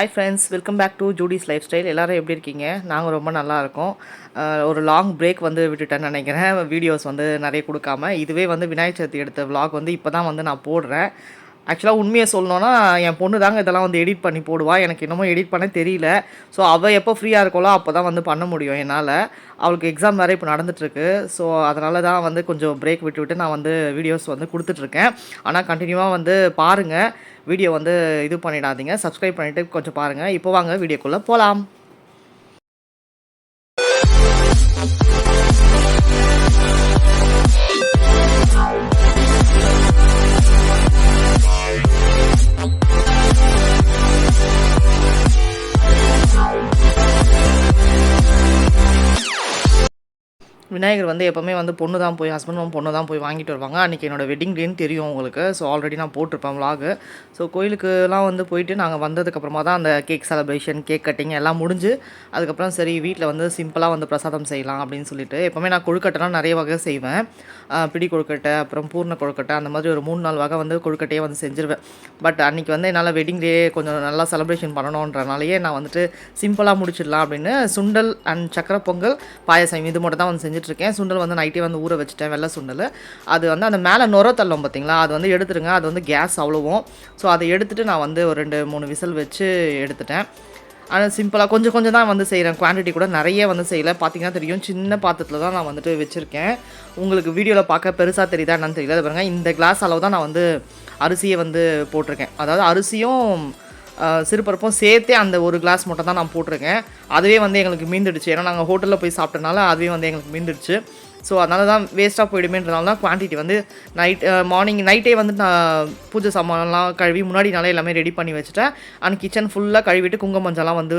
Hi friends welcome back to Judy's lifestyle எல்லோரும் எப்படி இருக்கீங்க? நாங்கள் ரொம்ப நல்லாயிருக்கோம் ஒரு லாங் பிரேக் வந்து விட்டுட்டேன்னு நினைக்கிறேன். வீடியோஸ் வந்து நிறைய கொடுக்காம. இதுவே வந்து விநாயகர் சதுர்த்தி எடுத்த vlog வந்து இப்போ தான் வந்து நான் போடுறேன். ஆக்சுவலாக உண்மையை சொல்லணும்னா என் பொண்ணு தாங்க இதெல்லாம் வந்து எடிட் பண்ணி போடுவா. எனக்கு இன்னமும் எடிட் பண்ண தெரியல. ஸோ அவள் எப்போ ஃப்ரீயாக இருக்கோளோ அப்போ தான் வந்து பண்ண முடியும் என்னால். அவளுக்கு எக்ஸாம் வேறு இப்போ நடந்துகிட்ருக்கு ஸோ அதனால தான் வந்து கொஞ்சம் பிரேக் விட்டு விட்டு நான் வந்து வீடியோஸ் வந்து கொடுத்துட்ருக்கேன் ஆனால் கண்டினியூவாக வந்து பாருங்கள் வீடியோ வந்து இது பண்ணிடாதீங்க. சப்ஸ்கிரைப் பண்ணிவிட்டு கொஞ்சம் பாருங்கள் இப்போ வாங்க வீடியோக்குள்ளே போகலாம் விநாயகர் வந்து எப்போவுமே வந்து பொண்ணு தான் போய் ஹஸ்பண்டும் பொண்ணு தான் போய் வாங்கிட்டு வருவாங்க. அன்றைக்கி என்னோட வெட்டிங் டேன்னு தெரியும் உங்களுக்கு. ஸோ ஆல்ரெடி நான் போட்டிருப்பேன் விலாகு ஸோ கோயிலுக்குலாம் வந்து போயிட்டு நாங்கள் வந்ததுக்கப்புறமா தான் அந்த கேக் செலப்ரேஷன் கேக் கட்டிங் எல்லாம் முடிஞ்சு அதுக்கப்புறம் சரி வீட்டில் வந்து சிம்பிளாக வந்து பிரசாதம் செய்யலாம் அப்படின்னு சொல்லிட்டு எப்போவுமே நான் கொழுக்கட்டைலாம் நிறைய வகை செய்வேன். பிடி கொழுக்கட்டை அப்புறம் பூர்ண கொழுக்கட்டை அந்த மாதிரி ஒரு மூணு நாள் வகை வந்து கொழுக்கட்டையே வந்து செஞ்சுருவேன். பட் அன்றைக்கி வந்து என்னால் வெட்டிங் டே கொஞ்சம் நல்லா செலப்ரேஷன் பண்ணணுன்றனாலேயே நான் வந்துட்டு சிம்பிளாக முடிச்சிடலாம் அப்படின்னு சுண்டல் அண்ட் சக்கரை பொங்கல் பாயசம் இது மட்டும் தான் வந்து செஞ்சுட்ருக்கேன் சுண்டல் வந்து நைட்டே வந்து ஊற வச்சுட்டேன் வெள்ளை சுண்டல். அது வந்து அந்த மேலே நுர தள்ளும் பார்த்தீங்களா அது வந்து எடுத்துருங்க. அது வந்து கேஸ் அவ்வளோவும். ஸோ அதை எடுத்துகிட்டு நான் வந்து ஒரு ரெண்டு மூணு விசில் வச்சு எடுத்துட்டேன். ஆனால் சிம்பிளாக கொஞ்சம் கொஞ்சம் தான் வந்து செய்கிறேன் குவான்டிட்டி கூட நிறைய வந்து செய்யலை. பார்த்தீங்கன்னா தெரியும். சின்ன பாத்திரத்தில் தான் நான் வந்துட்டு வச்சுருக்கேன். உங்களுக்கு வீடியோவில் பார்க்க பெருசாக தெரியுதா என்னன்னு தெரியல பாருங்கள் இந்த கிளாஸ் அளவு தான் நான் வந்து அரிசியை வந்து போட்டிருக்கேன். அதாவது அரிசியும் சிறுபருப்பும் சேர்த்தே அந்த ஒரு கிளாஸ் மட்டும் தான் நான் போட்டிருக்கேன். அதுவே வந்து எங்களுக்கு மீந்துடுச்சு. ஏன்னா நாங்கள் ஹோட்டலில் போய் சாப்பிட்டனால அதுவே வந்து எங்களுக்கு மீந்துடுச்சு. ஸோ அதனால தான் வேஸ்ட்டாக போயிடுமேன்றனால தான் குவான்டிட்டி வந்து நைட் மார்னிங் நைட்டே வந்து நான் பூஜை சாமான்லாம் கழுவி முன்னாடி நாளே எல்லாமே ரெடி பண்ணி வச்சுட்டேன். அண்ட் கிச்சன் ஃபுல்லாக கழுவிட்டு குங்கும மஞ்சள்லாம் வந்து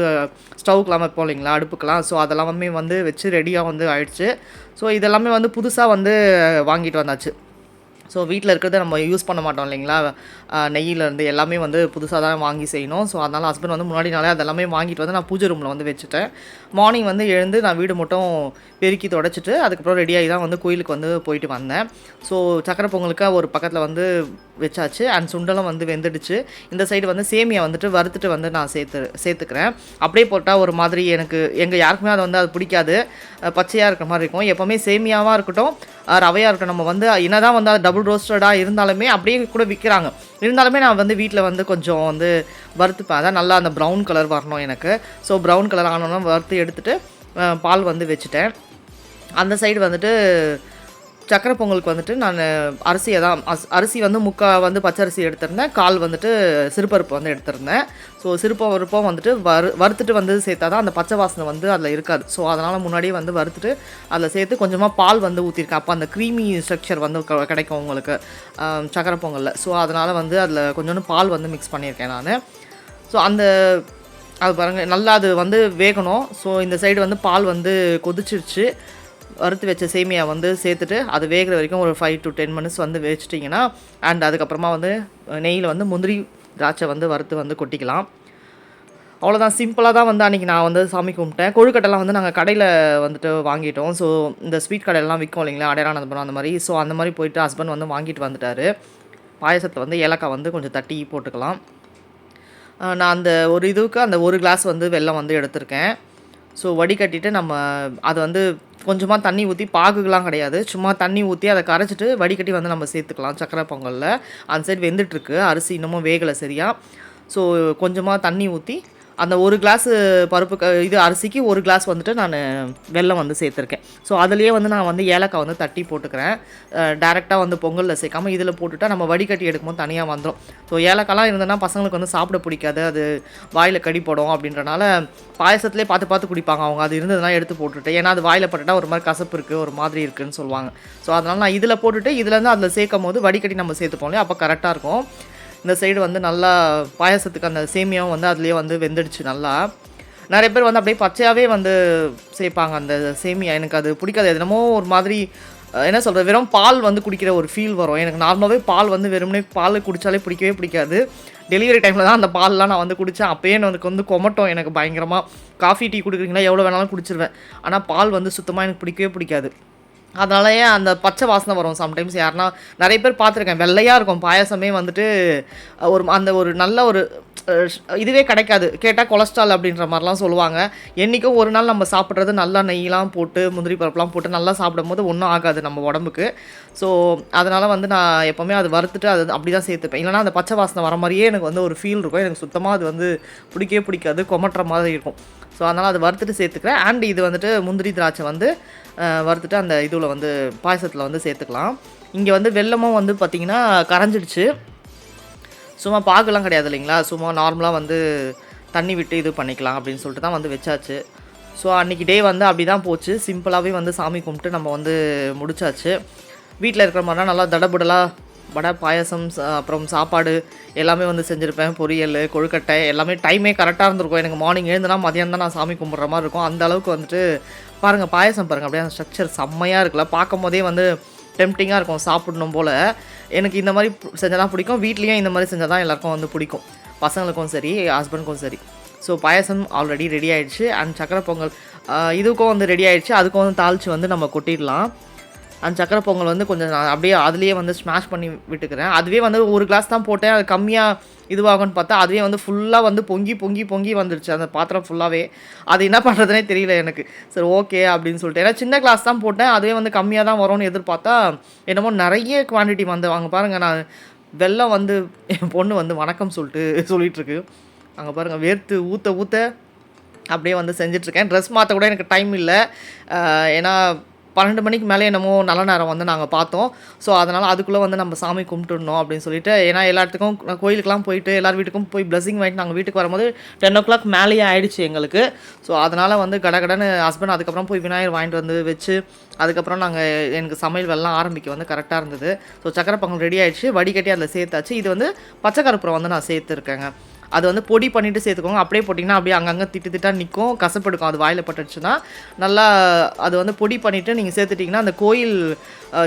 ஸ்டவ்க்கெலாம் வைப்போம் இல்லைங்களா அடுப்புக்கெலாம் ஸோ அதெல்லாமே வந்து வச்சு ரெடியாக வந்து ஆயிடுச்சு. ஸோ இதெல்லாமே வந்து புதுசாக வந்து வாங்கிட்டு வந்தாச்சு. ஸோ வீட்டில் இருக்கிறத நம்ம யூஸ் பண்ண மாட்டோம் இல்லைங்களா? நெய்யிலேருந்து எல்லாமே வந்து புதுசாக தான் வாங்கி செய்யணும். ஸோ அதனால் ஹஸ்பண்ட் வந்து முன்னாடி நாளே அதெல்லாமே வாங்கிட்டு வந்து நான் பூஜை ரூமில் வந்து வச்சுட்டேன். மார்னிங் வந்து எழுந்து நான் வீடு மட்டும் பெருக்கி தொடச்சிட்டு அதுக்கப்புறம் ரெடியாகி தான் வந்து கோயிலுக்கு வந்து போயிட்டு வந்தேன். ஸோ சக்கரை பொங்கலுக்கு ஒரு பக்கத்தில் வந்து வச்சாச்சு. அண்ட் சுண்டலும் வந்து வெந்துடுச்சு. இந்த சைடு வந்து சேமியா வந்துட்டு வறுத்துட்டு வந்து நான் சேர்த்து சேர்த்துக்கிறேன். அப்படியே போட்டால் ஒரு மாதிரி எனக்கு எங்கள் யாருக்குமே அது வந்து அது பிடிக்காது. பச்சையாக இருக்கிற மாதிரி இருக்கும். எப்போவுமே சேமியாவாக இருக்கட்டும் ரவையாக இருக்கட்டும். நம்ம வந்து என்னதான் வந்து அது டபுள் ரோஸ்டடாக இருந்தாலுமே அப்படியே கூட விற்கிறாங்க இருந்தாலுமே நான் வந்து வீட்டில் வந்து கொஞ்சம் வந்து வறுத்துப்பேன். அதான் நல்லா அந்த ப்ரௌன் கலர் வரணும் எனக்கு. ஸோ ப்ரௌன் கலர் ஆனோன்னா வறுத்து எடுத்துகிட்டு பால் வந்து வச்சுட்டேன். அந்த சைடு வந்துட்டு சக்கரை பொங்கலுக்கு வந்துட்டு நான் அரிசியை தான் அஸ்- அரிசி வந்து முக்கா வந்து பச்சரிசி எடுத்திருந்தேன். கால் வந்துட்டு சிறுபருப்பு வந்து எடுத்திருந்தேன். ஸோ சிறுபருப்பும் வந்துட்டு வறு வறுத்துட்டு வந்து சேர்த்தா தான் அந்த பச்சை வாசனை வந்து அதில் இருக்காது. ஸோ அதனால் முன்னாடியே வந்து வறுத்துட்டு அதில் சேர்த்து கொஞ்சமாக பால் வந்து ஊற்றிருக்கேன் அப்போ அந்த க்ரீமி ஸ்ட்ரக்சர் வந்து க- கிடைக்கும் உங்களுக்கு சக்கரை பொங்கலில். ஸோ அதனால் வந்து அதில் கொஞ்சோண்டு பால் வந்து மிக்ஸ் பண்ணியிருக்கேன் நான். ஸோ அந்த அது பாருங்கள் நல்லா அது வந்து வேகணும். ஸோ இந்த சைடு வந்து பால் வந்து கொதிச்சிருச்சு. வறுத்து வச்ச சேமியா வந்து சேர்த்துட்டு அது வேகிற வரைக்கும் ஒரு ஃபைவ் டு டென் மினிட்ஸ் வந்து வச்சிட்டிங்கன்னா அண்ட் அதுக்கப்புறமா வந்து நெய்யில் வந்து முந்திரி திராட்சை வந்து வறுத்து வந்து கொட்டிக்கலாம். அவ்வளோதான் சிம்பிளாக தான் வந்து அன்றைக்கி நான் வந்து சாமி கும்பிட்டேன். கொழுக்கட்டைலாம் வந்து நாங்கள் கடையில் வந்துட்டு வாங்கிட்டோம். ஸோ இந்த ஸ்வீட் கடையிலலாம் விற்கும் இல்லைங்களா? அடையாளபுரம் அந்த மாதிரி. ஸோ அந்த மாதிரி போயிட்டு ஹஸ்பண்ட் வந்து வாங்கிட்டு வந்துட்டாரு. பாயசத்தில் வந்து ஏலக்காய் வந்து கொஞ்சம் தட்டி போட்டுக்கலாம். நான் அந்த ஒரு இதுவுக்கு அந்த ஒரு கிளாஸ் வந்து வெள்ளம் வந்து எடுத்திருக்கேன். ஸோ வடிகட்டிட்டு நம்ம அதை வந்து கொஞ்சமாக தண்ணி ஊற்றி பாகுக்கெலாம் கிடையாது. சும்மா தண்ணி ஊற்றி அதை கரைச்சிட்டு வடிகட்டி வந்து நம்ம சேர்த்துக்கலாம். சக்கரை பொங்கலில். அந்த சைடு வெந்துட்டுருக்கு. அரிசி இன்னமும் வேகலை சரியாக ஸோ கொஞ்சமாக தண்ணி ஊற்றி அந்த ஒரு கிளாஸ் பருப்பு இது அரிசிக்கு ஒரு கிளாஸ் வந்துட்டு நான் வெல்லம் வந்து சேர்த்துருக்கேன். ஸோ அதுலேயே வந்து நான் வந்து ஏலக்காய் வந்து தட்டி போட்டுக்கிறேன். டேரெக்டாக வந்து பொங்கலில் சேர்க்காம இதில் போட்டுவிட்டா நம்ம வடிகட்டி எடுக்கும்போது தனியாக வந்துடும் ஸோ ஏலக்காய்லாம் இருந்ததுன்னா பசங்களுக்கு வந்து சாப்பிட பிடிக்காது. அது வாயில் கடி போடும் அப்படின்றனால பாயசத்துலேயே பார்த்து பார்த்து குடிப்பாங்க அவங்க. அது இருந்ததுனா எடுத்து போட்டுவிட்டு ஏன்னா அது வாயில் பட்டுட்டா ஒரு மாதிரி கசப்பு இருக்குது ஒரு மாதிரி இருக்குன்னு சொல்லுவாங்க. ஸோ அதனால் நான் இதில் போட்டுட்டு இதுலேருந்து அதில் சேர்க்கும் போது வடிகட்டி நம்ம சேர்த்துப்போம் இல்லையா? அப்போ கரெக்டாக இருக்கும். இந்த சைடு வந்து நல்லா பாயாசத்துக்கு அந்த சேமியாவும் வந்து அதுலேயே வந்து வெந்துடுச்சு நல்லா. நிறைய பேர் வந்து அப்படியே பச்சையாகவே வந்து சேர்ப்பாங்க அந்த சேமியா. எனக்கு அது பிடிக்காது. அது என்னமோ ஒரு மாதிரி என்ன சொல்கிறது வெறும் பால் வந்து குடிக்கிற ஒரு ஃபீல் வரும். எனக்கு நார்மலாகவே பால் வந்து வெறும்னே பால் குடித்தாலே பிடிக்கவே பிடிக்காது. டெலிவரி டைமில் தான் அந்த பால்லாம் நான் வந்து குடித்தேன் அப்போயே எனக்கு வந்து கொமட்டோம். எனக்கு பயங்கரமாக காஃபி டீ கொடுக்குறீங்கன்னா எவ்வளோ வேணாலும் குடிச்சிருவேன். ஆனால் பால் வந்து சுத்தமாக எனக்கு பிடிக்கவே பிடிக்காது. அதனாலயே அந்த பச்சை வாசனை வரும் சம்டைம்ஸ் யாருன்னா நிறைய பேர் பார்த்துருக்கேன். வெள்ளையாக இருக்கும். பாயாசமே வந்துட்டு ஒரு அந்த ஒரு நல்ல ஒரு இதுவே கிடைக்காது. கேட்டால் கொலஸ்ட்ரால் அப்படின்ற மாதிரிலாம் சொல்லுவாங்க. என்றைக்கும் ஒரு நாள் நம்ம சாப்பிட்றது நல்லா நெய்லாம் போட்டு முந்திரி பருப்புலாம் போட்டு நல்லா சாப்பிடும்போது ஒன்றும் ஆகாது நம்ம உடம்புக்கு. ஸோ அதனால் வந்து நான் எப்போவுமே அது வறுத்துட்டு அது அப்படி தான் சேர்த்துப்பேன். இல்லைனா அந்த பச்சை வாசனை வர மாதிரியே எனக்கு வந்து ஒரு ஃபீல் இருக்கும். எனக்கு சுத்தமாக அது வந்து பிடிக்கவே பிடிக்காது. கொமட்டுற மாதிரி இருக்கும். ஸோ அதனால் அது வறுத்துட்டு சேர்த்துக்கிறேன். அண்ட் இது வந்துட்டு முந்திரி திராட்சை வந்து வறுத்துட்டு அந்த இதுவில் வந்து பாயசத்தில் வந்து சேர்த்துக்கலாம். இங்கே வந்து வெல்லமும் வந்து பார்த்திங்கன்னா கரைஞ்சிடுச்சு. சும்மா பாகுலாம் கிடையாது இல்லைங்களா? சும்மா நார்மலாக வந்து தண்ணி விட்டு இது பண்ணிக்கலாம் அப்படின்னு சொல்லிட்டு தான் வந்து வச்சாச்சு. ஸோ அன்றைக்கி டே வந்து அப்படி தான் போச்சு சிம்பிளாகவே வந்து சாமி கும்பிட்டு நம்ம வந்து முடிச்சாச்சு. வீட்டில் இருக்கிற மாதிரினா நல்லா தடபுடலாக வடை பாயசம் அப்புறம் சாப்பாடு எல்லாமே வந்து செஞ்சுருப்பேன். பொரியல் கொழுக்கட்டை எல்லாமே டைமே கரெக்டாக இருந்திருக்கும். எனக்கு மார்னிங் எழுந்துனா மதியம் தான் நான் சாமி கும்பிட்ற மாதிரி இருக்கும். அந்த அளவுக்கு வந்துட்டு பாருங்கள் பாயசம் பாருங்கள் அப்படியே அந்த ஸ்ட்ரக்சர் செம்மையாக இருக்குல்ல. பார்க்கும் போதே வந்து டெம்டிங்காக இருக்கும் சாப்பிடணும் போல். எனக்கு இந்த மாதிரி செஞ்சால் தான் பிடிக்கும். வீட்லேயும் இந்த மாதிரி செஞ்சால் தான் எல்லாருக்கும் வந்து பிடிக்கும். பசங்களுக்கும் சரி ஹஸ்பண்டுக்கும் சரி. ஸோ பாயசம் ஆல்ரெடி ரெடி ஆகிடுச்சு அண்ட் சக்கரை பொங்கல் இதுக்கும் வந்து ரெடி ஆகிடுச்சு அதுக்கும் வந்து தாளித்து வந்து நம்ம கொட்டிடலாம். அந்த சக்கரை பொங்கல் வந்து கொஞ்சம் நான் அப்படியே அதுலேயே வந்து ஸ்மாஷ் பண்ணி விட்டுக்கிறேன். அதுவே வந்து ஒரு கிளாஸ் தான் போட்டேன். அது கம்மியாக இதுவாகும்னு பார்த்தா அதுவே வந்து ஃபுல்லாக வந்து பொங்கி பொங்கி பொங்கி வந்துருச்சு. அந்த பாத்திரம் ஃபுல்லாகவே அது என்ன பண்ணுறதுனே தெரியல எனக்கு. சரி ஓகே அப்படின்னு சொல்லிட்டு. ஏன்னா சின்ன கிளாஸ் தான் போட்டேன். அதுவே வந்து கம்மியாக தான் வரும்னு எதிர்பார்த்தா என்னமோ நிறைய குவான்டிட்டி வந்து வாங்க. பாருங்கள் நான் வெள்ளம் வந்து என் பொண்ணு வந்து வணக்கம் சொல்லிட்டு சொல்லிகிட்ருக்கு அங்கே பாருங்கள் வேர்த்து ஊற்ற ஊற்ற அப்படியே வந்து செஞ்சிட்ருக்கேன். ட்ரெஸ் மாற்ற கூட எனக்கு டைம் இல்லை. ஏன்னா பன்னெண்டு மணிக்கு மேலே என்னமோ நல்ல நேரம் வந்து நாங்கள் பார்த்தோம். ஸோ அதனால் அதுக்குள்ளே வந்து நம்ம சாமி கும்பிட்டுடணும் அப்படின்னு சொல்லிட்டு ஏன்னா எல்லா இடத்துக்கும் போயிட்டு எல்லார் வீட்டுக்கும் போய் பிளஸிங் வாங்கிட்டு நாங்கள் வீட்டுக்கு வரும்போது டென் ஓ கிளாக் மேலேயே ஆயிடுச்சு எங்களுக்கு. ஸோ அதனால் வந்து கடகடன்னு ஹஸ்பண்ட் அதுக்கப்புறம் போய் விநாயகர் வாங்கிட்டு வந்து வச்சு அதுக்கப்புறம் நாங்கள் எனக்கு சமையல் வெள்ளம் ஆரம்பிக்க வந்து கரெக்டாக இருந்தது. ஸோ சக்கரை பொங்கல் ரெடி ஆகிடுச்சு வடிகட்டி அதில் சேர்த்தாச்சு. இது வந்து பச்சை கருப்புரம் வந்து நான் சேர்த்துருக்கேங்க. அது வந்து பொடி பண்ணிவிட்டு சேர்த்துக்கோங்க. அப்படியே போட்டிங்கன்னா அப்படியே அங்கங்கே திட்டு திட்டாக நிற்கும் கசப்படுக்கும். அது வாயில் பட்டுச்சுன்னா நல்லா அது வந்து பொடி பண்ணிவிட்டு நீங்கள் சேர்த்துட்டிங்கன்னா அந்த கோயில்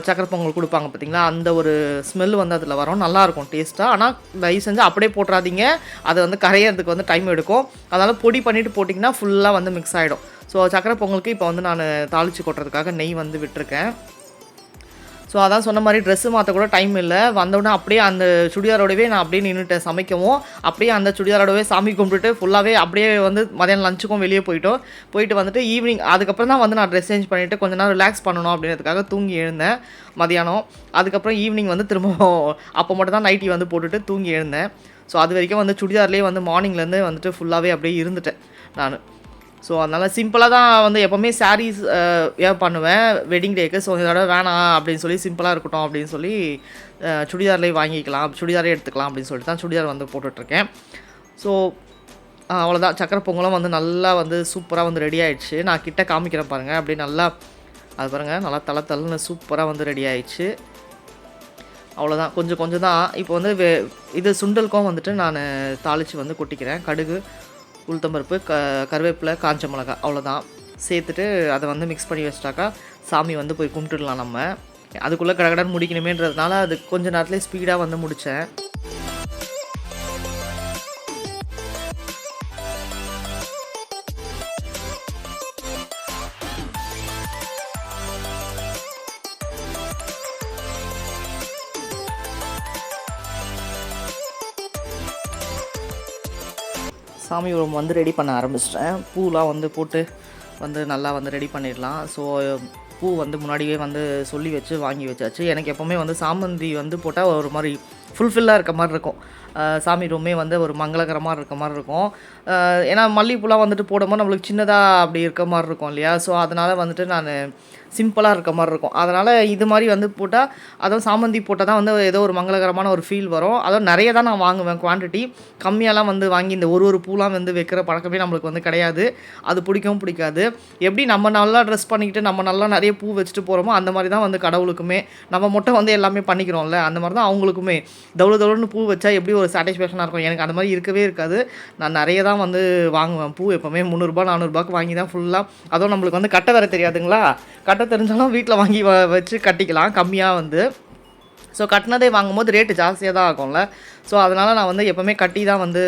சக்கரை பொங்கல் கொடுப்பாங்க பார்த்தீங்களா அந்த ஒரு ஸ்மெல் வந்து அதில் வரும். நல்லாயிருக்கும் டேஸ்ட்டாக ஆனால் தயவு செஞ்சு அப்படியே போட்டுறாதீங்க. அது வந்து கரையிறதுக்கு வந்து டைம் எடுக்கும். அதனால் பொடி பண்ணிவிட்டு போட்டிங்கன்னா ஃபுல்லாக வந்து மிக்ஸ் ஆகிடும் ஸோ சக்கரை பொங்கலுக்கு இப்போ வந்து நான் தாளித்து கொட்டுறதுக்காக நெய் வந்து விட்டுருக்கேன். ஸோ அதான் சொன்ன மாதிரி ட்ரெஸ்ஸு மாற்ற கூட டைம் இல்லை. வந்தோடனே அப்படியே அந்த சுடிதாரோடவே நான் அப்படியே நின்றுட்டேன் சமைக்கவும். அப்படியே அந்த சுடிதாரோடவே சாமி கும்பிட்டுட்டு ஃபுல்லாகவே அப்படியே வந்து மதியானம் லஞ்சுக்கும் வெளியே போயிட்டோம். போயிட்டு வந்துட்டு ஈவினிங் அதுக்கப்புறம் தான் வந்து நான் ட்ரெஸ் சேஞ்ச் பண்ணிவிட்டு கொஞ்ச நேரம் ரிலாக்ஸ் பண்ணணும் அப்படின்றதுக்காக தூங்கி எழுந்தேன் மதியானம். அதுக்கப்புறம் ஈவினிங் வந்து திரும்ப அப்போ மட்டும் தான் நைட்டி வந்து போட்டுட்டு தூங்கி எழுந்தேன். ஸோ அது வரைக்கும் வந்து சுடிதார்லேயே வந்து மார்னிங்லேருந்து வந்துட்டு ஃபுல்லாகவே அப்படியே இருந்துட்டேன் நான். ஸோ அதனால் சிம்பிளாக தான் வந்து எப்போவுமே சாரீஸ் ஏன் பண்ணுவேன் வெட்டிங் டேக்கு ஸோ இதோட வேணாம் அப்படின்னு சொல்லி சிம்பிளாக இருக்கட்டும் அப்படின்னு சொல்லி சுடிதார்லேயே வாங்கிக்கலாம் சுடிதாரே எடுத்துக்கலாம் அப்படின்னு சொல்லிட்டு தான் சுடிதார் வந்து போட்டுட்ருக்கேன். ஸோ அவ்வளோதான் சக்கரை பொங்கலும் வந்து நல்லா வந்து சூப்பராக வந்து ரெடி ஆயிடுச்சு. நான் கிட்ட காமிக்கிறேன் பாருங்கள் அப்படியே நல்லா அது பாருங்கள் நல்லா தலை தள்ளுன்னு சூப்பராக வந்து ரெடி ஆயிடுச்சு. அவ்வளோதான் கொஞ்சம் கொஞ்சம் தான். இப்போ வந்து வே இது சுண்டலுக்கும் வந்துட்டு நான் தாளித்து வந்து கொட்டிக்கிறேன். கடுகு உளுத்தம்பருப்பு க கருவேப்பிலை காஞ்ச மிளகா அவ்வளோதான் சேர்த்துட்டு அதை வந்து மிக்ஸ் பண்ணி வச்சிட்டாக்கா சாமி வந்து போய் கும்பிட்டுடலாம் நம்ம. அதுக்குள்ளே கடகடன் முடிக்கணுமேன்றதுனால அது கொஞ்ச நேரத்துலேயே ஸ்பீடாக வந்து முடித்தேன் சாமி உரம் வந்து ரெடி பண்ண ஆரம்பிச்சிட்டேன். பூலாம் வந்து போட்டு வந்து நல்லா வந்து ரெடி பண்ணிடலாம். ஸோ பூ வந்து முன்னாடியே வந்து சொல்லி வச்சு வாங்கி வச்சாச்சு. எனக்கு எப்போவுமே வந்து சாமந்தி வந்து போட்டால் ஒரு மாதிரி ஃபுல்ஃபில்லாக இருக்க மாதிரி இருக்கும். சாமி ரூமே வந்து ஒரு மங்களகரமாக இருக்க மாதிரி இருக்கும். ஏன்னா மல்லிகைப்பூலாம் வந்துட்டு போடும்போது நம்மளுக்கு சின்னதாக அப்படி இருக்க மாதிரி இருக்கும் இல்லையா? ஸோ அதனால் வந்துட்டு நான் சிம்பிளாக இருக்க மாதிரி இருக்கும். அதனால் இது மாதிரி வந்து போட்டால் அதுவும் சாமந்தி போட்டால் தான் வந்து ஏதோ ஒரு மங்களகரமான ஒரு ஃபீல் வரும். அதுவும் நிறைய தான் நான் வாங்குவேன் குவான்டிட்டி கம்மியாலாம் வந்து வாங்கி இந்த ஒரு ஒரு பூலாம் வந்து வைக்கிற பழக்கமே நம்மளுக்கு வந்து கிடையாது. அது பிடிக்கவும் பிடிக்காது. எப்படி நம்ம நல்லா ட்ரெஸ் பண்ணிக்கிட்டு நம்ம நல்லா நிறைய பூ வச்சுட்டு போகிறோமோ அந்த மாதிரி தான் வந்து கடவுளுக்குமே. நம்ம மட்டும் வந்து எல்லாமே பண்ணிக்கிறோம்ல. அந்த மாதிரி தான் அவங்களுக்குமே. தவளு தவளுன்னு பூ வச்சா எப்படி ஒரு சாட்டிஸ்ஃபேக்ஷனாக இருக்கும். எனக்கு அந்த மாதிரி இருக்கவே இருக்காது. நான் நிறைய தான் வந்து வாங்குவேன். பூ எப்போவுமே முந்நூறுரூபா நானூறுபாக்கு வாங்கி தான் ஃபுல்லாக அதுவும் நம்மளுக்கு வந்து கட்ட வர தெரியாதுங்களா? கட்ட தெரிஞ்சாலும் வீட்டில் வாங்கி வ வச்சு கட்டிக்கலாம். கம்மியாக வந்து. ஸோ கட்டினதே வாங்கும்போது ரேட்டு ஜாஸ்தியாக தான் ஆகும்ல. ஸோ அதனால் நான் வந்து எப்போவுமே கட்டி தான் வந்து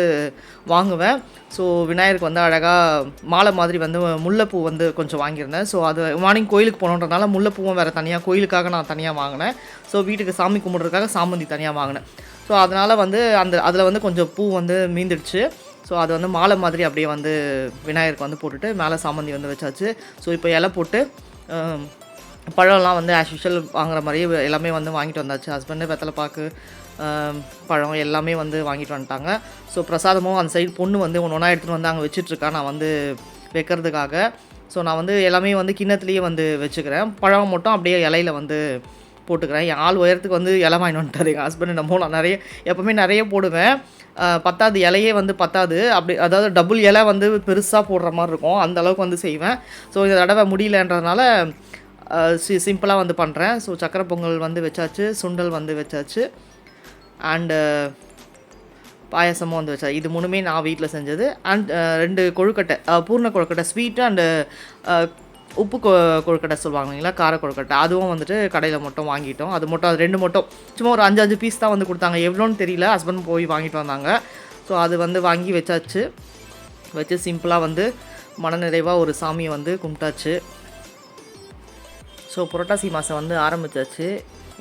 வாங்குவேன். ஸோ விநாயகருக்கு வந்து அழகாக மாலை மாதிரி வந்து முல்லைப்பூ வந்து கொஞ்சம் வாங்கியிருந்தேன். ஸோ அது மார்னிங் கோயிலுக்கு போகணுன்றனால முல்லைப்பூவும் வேறு தனியாக கோயிலுக்காக நான் தனியாக வாங்கினேன். ஸோ வீட்டுக்கு சாமி கும்பிட்றதுக்காக சாமந்தி தனியாக வாங்கினேன். ஸோ அதனால் வந்து அந்த அதில் வந்து கொஞ்சம் பூ வந்து மீந்துடுச்சு. ஸோ அது வந்து மாலை மாதிரி அப்படியே வந்து விநாயகருக்கு வந்து போட்டுட்டு மேலே சாமந்தி வந்து வச்சாச்சு. ஸோ இப்போ இலை போட்டு பழம்லாம் வந்து ஆஸ் யூஷுவல் வாங்குற மாதிரியே எல்லாமே வந்து வாங்கிட்டு வந்தாச்சு. ஹஸ்பண்டு வெத்தலை பாக்கு பழம் எல்லாமே வந்து வாங்கிட்டு வந்துட்டாங்க. ஸோ பிரசாதமும் அந்த சைடு பொண்ணு வந்து ஒன்று ஒன்றா எடுத்துகிட்டு வந்து அங்கே வச்சிட்ருக்கா. நான் வந்து வைக்கிறதுக்காக. ஸோ நான் வந்து எல்லாமே வந்து கிண்ணத்துலேயே வந்து வச்சுக்கிறேன். பழம் மட்டும் அப்படியே இலையில வந்து போட்டுக்கிறேன். என் ஆள் உயரத்துக்கு வந்து இலை வாங்கிட்டு வந்துட்டார். எங்கள் ஹஸ்பண்ட் நம்ம நான் நிறைய எப்போவுமே நிறைய போடுவேன். பத்தாவது இலையே வந்து பத்தாது. அப்படி அதாவது டபுள் இலை வந்து பெருசாக போடுற மாதிரி இருக்கும். அந்த அளவுக்கு வந்து செய்வேன். ஸோ இந்த தடவை முடியலன்றதுனால சி சிம்பிளாக வந்து பண்ணுறேன் ஸோ சக்கரை பொங்கல் வந்து வச்சாச்சு சுண்டல் வந்து வச்சாச்சு அண்டு பாயசமும் வந்து வச்சா இது மூணுமே நான் வீட்டில் செஞ்சது. அண்ட் ரெண்டு கொழுக்கட்டை பூர்ண கொழுக்கட்டை ஸ்வீட்டு அண்டு உப்பு கொ கொழுக்கட்டை சொல்லுவாங்க இல்லைங்களா? கார கொழுக்கட்டை. அதுவும் வந்துட்டு கடையில் மட்டும் வாங்கிட்டோம். அது மட்டும் அது ரெண்டு மட்டும். சும்மா ஒரு அஞ்சு அஞ்சு பீஸ் தான் வந்து கொடுத்தாங்க. எவ்வளோன்னு தெரியல. ஹஸ்பண்ட் போய் வாங்கிட்டு வந்தாங்க. ஸோ அது வந்து வாங்கி வச்சாச்சு. வச்சு சிம்பிளாக வந்து மனநிறைவாக ஒரு சாமியை வந்து கும்பிட்டாச்சு. ஸோ புரட்டாசி மாதம் வந்து ஆரம்பித்தாச்சு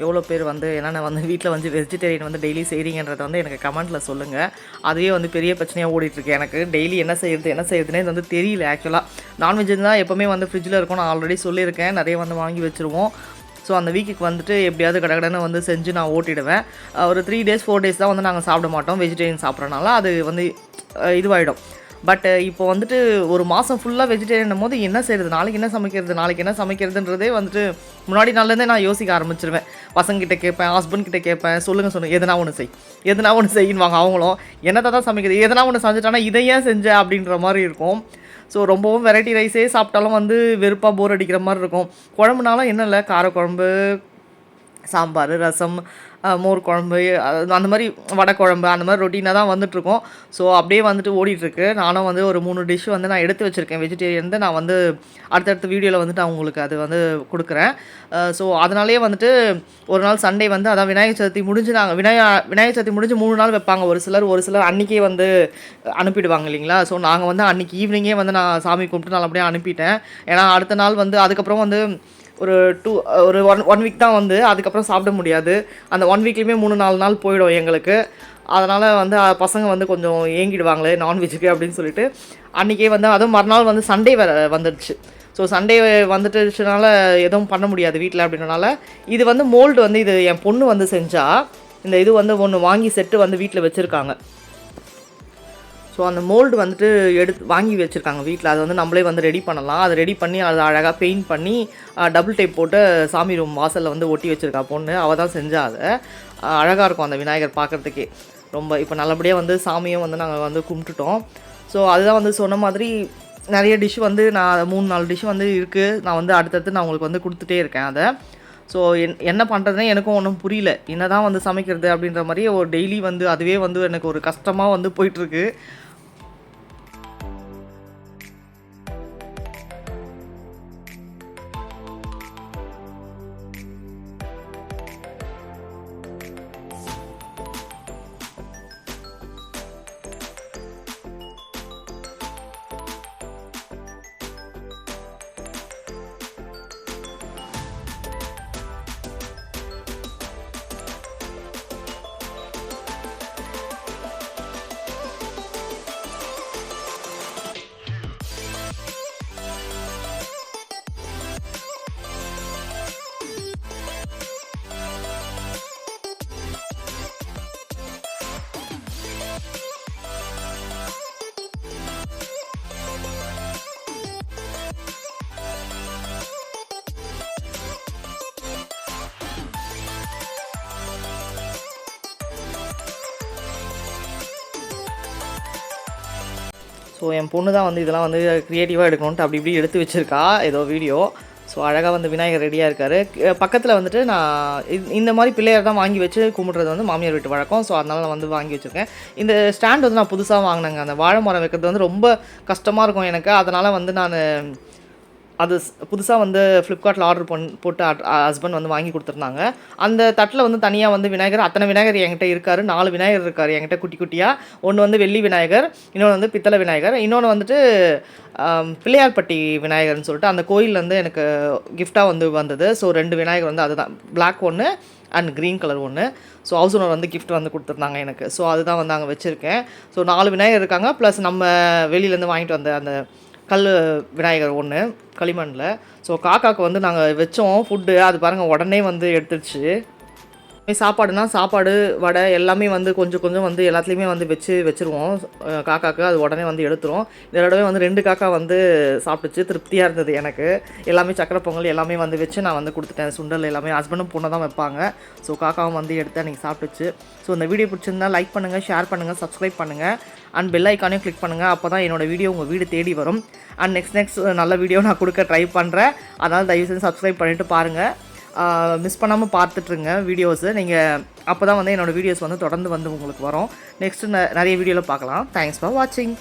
எவ்வளோ பேர் வந்து என்னென்ன வந்து வீட்டில் வந்து வெஜிடேரியன் வந்து டெய்லி செய்கிறீங்கன்றத வந்து எனக்கு கமெண்ட்டில் சொல்லுங்கள் அதுவே வந்து பெரிய பிரச்சனையாக ஓடிட்டுருக்கு. எனக்கு டெய்லி என்ன செய்யறது என்ன செய்யறதுனே இது வந்து தெரியல ஆக்சுவலாக நான்வெஜ் தான் எப்போவுமே வந்து ஃப்ரிட்ஜில் இருக்கும் நான் ஆல்ரெடி சொல்லியிருக்கேன். நிறைய வந்து வாங்கி வச்சுருவோம். ஸோ அந்த வீக்குக்கு வந்துட்டு எப்படியாவது கடகடன்னு வந்து செஞ்சு நான் ஓட்டிடுவேன். ஒரு த்ரீ டேஸ் ஃபோர் டேஸ் தான் வந்து நாங்கள் சாப்பிட மாட்டோம். வெஜிடேரியன் சாப்பிட்றனால அது வந்து இதுவாகிடும் பட் uh, இப்போ வந்துட்டு ஒரு மாதம் ஃபுல்லாக வெஜிடேரியன் போது என்ன செய்கிறது நாளைக்கு என்ன சமைக்கிறது? நாளைக்கு என்ன சமைக்கிறதுன்றதே வந்துட்டு முன்னாடி நாள்லேருந்தே நான் யோசிக்க ஆரம்பிச்சிருவேன். பசங்கிட்ட கேட்பேன் ஹஸ்பண்ட் கிட்ட கேட்பேன் சொல்லுங்கள் சொல்லுங்கள் எதனா ஒன்று செய் எதனா ஒன்று செய்யின்வாங்க அவங்களும். என்னத்தை தான் சமைக்கிறது? எதனா ஒன்று செஞ்சுட்டானா இதை ஏன் செஞ்ச? அப்படின்ற மாதிரி இருக்கும். ஸோ ரொம்பவும் வெரைட்டி ரைஸே சாப்பிட்டாலும் வந்து வெறுப்பாக போர் அடிக்கிற மாதிரி இருக்கும். குழம்புனாலும் என்ன இல்லை? காரக்குழம்பு சாம்பார் ரசம் மோர் குழம்பு அது- அந்த மாதிரி வடை குழம்பு அந்த மாதிரி ரொட்டீனாக தான் வந்துட்டுருக்கோம். ஸோ அப்படியே வந்துட்டு ஓடிட்டுருக்கு. நானும் வந்து ஒரு மூணு டிஷ் வந்து நான் எடுத்து வச்சுருக்கேன். வெஜிடேரியன் நான் வந்து அடுத்தடுத்த வீடியோவில் வந்துட்டு நான் உங்களுக்கு அது வந்து கொடுக்குறேன். ஸோ அதனாலேயே வந்துட்டு ஒரு நாள் சண்டே வந்து அதான் விநாயகர் சதுர்த்தி முடிஞ்சு நாங்கள் விநாயகர் விநாயகர் சதுர்த்தி முடிஞ்சு மூணு நாள் வைப்பாங்க. ஒரு சிலர் ஒரு சிலர் அன்றைக்கே வந்து அனுப்பிடுவாங்க இல்லைங்களா? ஸோ நாங்கள் வந்து அன்றைக்கி ஈவினிங்கே வந்து நான் சாமி கும்பிட்டு நான் அப்படியே அனுப்பிட்டேன். ஏன்னா அடுத்த நாள் வந்து அதுக்கப்புறம் வந்து ஒரு டூ ஒரு ஒன் ஒன் வீக் தான் வந்து அதுக்கப்புறம் சாப்பிட முடியாது. அந்த ஒன் வீக்லேயுமே மூணு நாலு நாள் போயிடும் எங்களுக்கு. அதனால் வந்து பசங்க வந்து கொஞ்சம் ஏங்கிடுவாங்களே நான்வெஜ்ஜுக்கு அப்படின்னு சொல்லிட்டு அன்றைக்கே வந்து அதுவும் மறுநாள் வந்து சண்டே வேறு வந்துடுச்சு ஸோ சண்டே வந்துட்டுச்சுனால எதுவும் பண்ண முடியாது வீட்டில் அப்படின்றனால இது வந்து மோல்டு வந்து இது என் பொண்ணு வந்து செஞ்சால் இந்த இது வந்து ஒன்று வாங்கி செட்டு வந்து வீட்டில் வச்சுருக்காங்க. ஸோ அந்த மோல்டு வந்துட்டு எடுத்து வாங்கி வச்சுருக்காங்க வீட்டில் அதை வந்து நம்மளே வந்து ரெடி பண்ணலாம். அதை ரெடி பண்ணி அதை அழகாக பெயிண்ட் பண்ணி டபுள் டைப் போட்டு சாமி ரூம் வாசலில் வந்து ஒட்டி வச்சுருக்கா பொண்ணு. அவள் தான் செஞ்சா அதை. அழகாக இருக்கும் அந்த விநாயகர் பார்க்குறதுக்கே ரொம்ப இப்போ நல்லபடியாக வந்து சாமியும் வந்து நாங்கள் வந்து கும்பிட்டுட்டோம். ஸோ அதுதான் வந்து சொன்ன மாதிரி நிறைய டிஷ் வந்து நான் மூணு நாலு டிஷ் வந்து இருக்குது நான் வந்து அடுத்தடுத்து நான் உங்களுக்கு வந்து கொடுத்துட்டே இருக்கேன் அதை. ஸோ என் என்ன பண்ணுறதுனே எனக்கும் ஒன்றும் புரியல. என்ன தான் வந்து சமைக்கிறது அப்படின்ற மாதிரி ஒரு டெய்லி வந்து அதுவே வந்து எனக்கு ஒரு கஷ்டமாக வந்து போயிட்டுருக்கு ஸோ என் பொண்ணு தான் வந்து இதெல்லாம் வந்து க்ரியேட்டிவாக எடுக்கணுன்ட்டு அப்படி இப்படி எடுத்து வச்சுருக்கா ஏதோ வீடியோ ஸோ அழகாக வந்து விநாயகர் ரெடியாக இருக்கார். பக்கத்தில் வந்துட்டு நான் இந்த- மாதிரி பிள்ளையார் தான் வாங்கி வச்சு கும்பிட்றது வந்து மாமியார் வீட்டு வழக்கம். ஸோ அதனால் நான் வந்து வாங்கி வச்சுருக்கேன். இந்த ஸ்டாண்ட் வந்து நான் புதுசாக வாங்கினேங்க. அந்த வாழை மரம் வைக்கிறது வந்து ரொம்ப கஷ்டமாக இருக்கும் எனக்கு. அதனால் வந்து நான் அது புதுசாக வந்து ஃப்ளிப்கார்ட்டில் ஆர்டர் பண் போட்டு ஹஸ்பண்ட் வந்து வாங்கி கொடுத்துருந்தாங்க. அந்த தட்டில் வந்து தனியாக வந்து விநாயகர் அத்தனை விநாயகர் என்கிட்ட இருக்கார். நாலு விநாயகர் இருக்கார் என்கிட்ட குட்டி குட்டியாக ஒன்று வந்து வெள்ளி விநாயகர் இன்னொன்று வந்து பித்தளை விநாயகர் இன்னொன்று வந்துட்டு பிள்ளையார்பட்டி விநாயகர்னு சொல்லிட்டு அந்த கோயில்லேருந்து எனக்கு கிஃப்டாக வந்து வந்தது. ஸோ ரெண்டு விநாயகர் வந்து அதுதான். பிளாக் ஒன்று அண்ட் க்ரீன் கலர் ஒன்று ஸோ ஹவுஸ் ஓனர் வந்து கிஃப்ட் வந்து கொடுத்துருந்தாங்க எனக்கு. ஸோ அதுதான் வந்து அங்கே வச்சுருக்கேன். ஸோ நாலு விநாயகர் இருக்காங்க. ப்ளஸ் நம்ம வெளியிலேருந்து வாங்கிட்டு வந்த அந்த கல் விநாயகர் ஒன்று களிமண்ணில் ஸோ காக்காவுக்கு வந்து நாங்கள் வச்சோம் ஃபுட்டு அது பாருங்கள் உடனே வந்து எடுத்துடுச்சு சாப்பாடுனா சாப்பாடு வடை எல்லாமே வந்து கொஞ்சம் கொஞ்சம் வந்து எல்லாத்துலேயுமே வந்து வச்சு வச்சுருவோம். காக்காக்கு அது உடனே வந்து எடுத்துரும். இதோடவே வந்து ரெண்டு காக்கா வந்து சாப்பிட்டுச்சு. திருப்தியாக இருந்தது எனக்கு. எல்லாமே சக்கரை பொங்கல் எல்லாமே வந்து வச்சு நான் வந்து கொடுத்துட்டேன். சுண்டல் எல்லாமே ஹஸ்பண்டும் பொண்ணு தான் வைப்பாங்க. ஸோ காக்காவும் வந்து எடுத்து அன்றைக்கி சாப்பிட்டுச்சு. ஸோ இந்த வீடியோ பிடிச்சிருந்தா லைக் பண்ணுங்கள் ஷேர் பண்ணுங்கள் சப்ஸ்கிரைப் பண்ணுங்கள் அண்ட் பெல் ஐக்கானையும் கிளிக் பண்ணுங்கள் அப்போ தான் என்னோட வீடியோ உங்கள் வீடு தேடி வரும். அண்ட் நெக்ஸ்ட் நெக்ஸ்ட் நல்ல வீடியோ நான் கொடுக்க ட்ரை பண்ணுறேன் அதனால் தயவு செஞ்சு சப்ஸ்கிரைப் பண்ணிவிட்டு பாருங்கள் மிஸ் பண்ணாமல் பார்த்துட்ருங்க வீடியோஸு நீங்கள் அப்போ தான் வந்து என்னோடய வீடியோஸ் வந்து தொடர்ந்து வந்து உங்களுக்கு வரும். நெக்ஸ்ட்டு நிறைய வீடியோவில் பார்க்கலாம். தேங்க்ஸ் ஃபார் வாட்சிங்